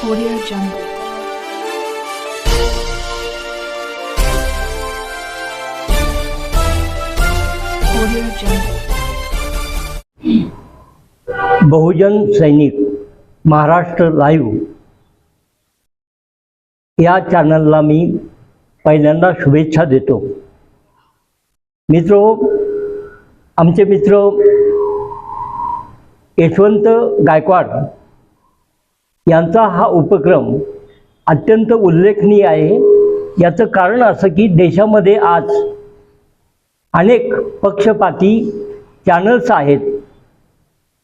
Audio Jungle. Audio Jungle. बहुजन सैनिक Maharashtra live या चॅनलला मी पहिल्यांदा शुभेच्छा देतो मित्र आमचे मित्र यशवंत गायकवाड यांचा हा उपक्रम अत्यंत उल्लेखनीय आहे. याचं कारण असं की देशामध्ये आज अनेक पक्षपाती चॅनल्स आहेत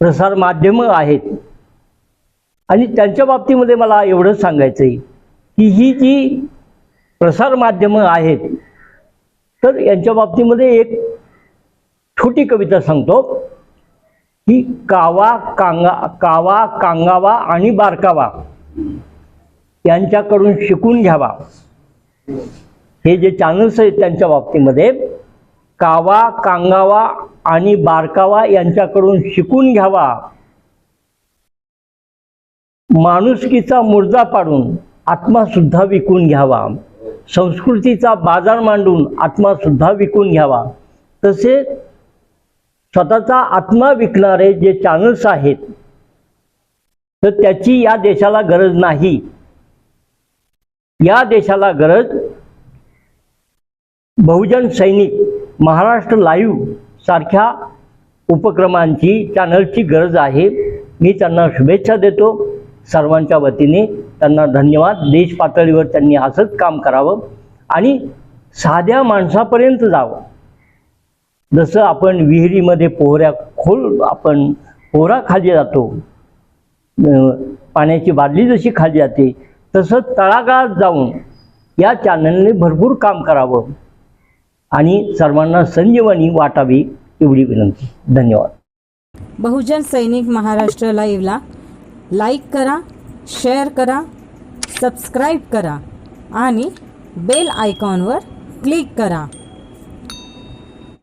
प्रसारमाध्यमं आहेत. आणि त्यांच्या बाबतीमध्ये मला एवढंच सांगायचं आहे की ही जी प्रसारमाध्यमं आहेत तर यांच्या बाबतीमध्ये एक छोटी कविता सांगतो. ही कावा कांगा कावा कांगावा आणि बारकावा यांच्याकडून शिकून घ्यावा. हे जे चॅनल्स आहेत त्यांच्या बाबतीमध्ये कावा कांगावा आणि बारकावा यांच्याकडून शिकून घ्यावा. माणुसकीचा मुर्दा पाडून आत्मासुद्धा विकून घ्यावा. संस्कृतीचा बाजार मांडून आत्मासुद्धा विकून घ्यावा. तसेच स्वतःचा आत्मा विकणारे जे चॅनल्स आहेत तर त्याची या देशाला गरज नाही. या देशाला गरज बहुजन सैनिक महाराष्ट्र लाईव्ह सारख्या उपक्रमांची चॅनलची गरज आहे. मी त्यांना शुभेच्छा देतो. सर्वांच्या वतीने त्यांना धन्यवाद. देश पातळीवर त्यांनी असंच काम करावं आणि साध्या माणसापर्यंत जावं. जसं आपण विहिरीमध्ये पोहऱ्या खोल आपण पोहरा खाली जातो पाण्याची बादली जशी खाली जाते तसं तळागाळात जाऊन या चॅनलने भरपूर काम करावं. आणि सर्वांना संजीवनी वाटावी एवढी विनंती. धन्यवाद. बहुजन सैनिक महाराष्ट्र लाईव्हला लाईक करा शेअर करा सबस्क्राईब करा आणि बेल आयकॉनवर क्लिक करा.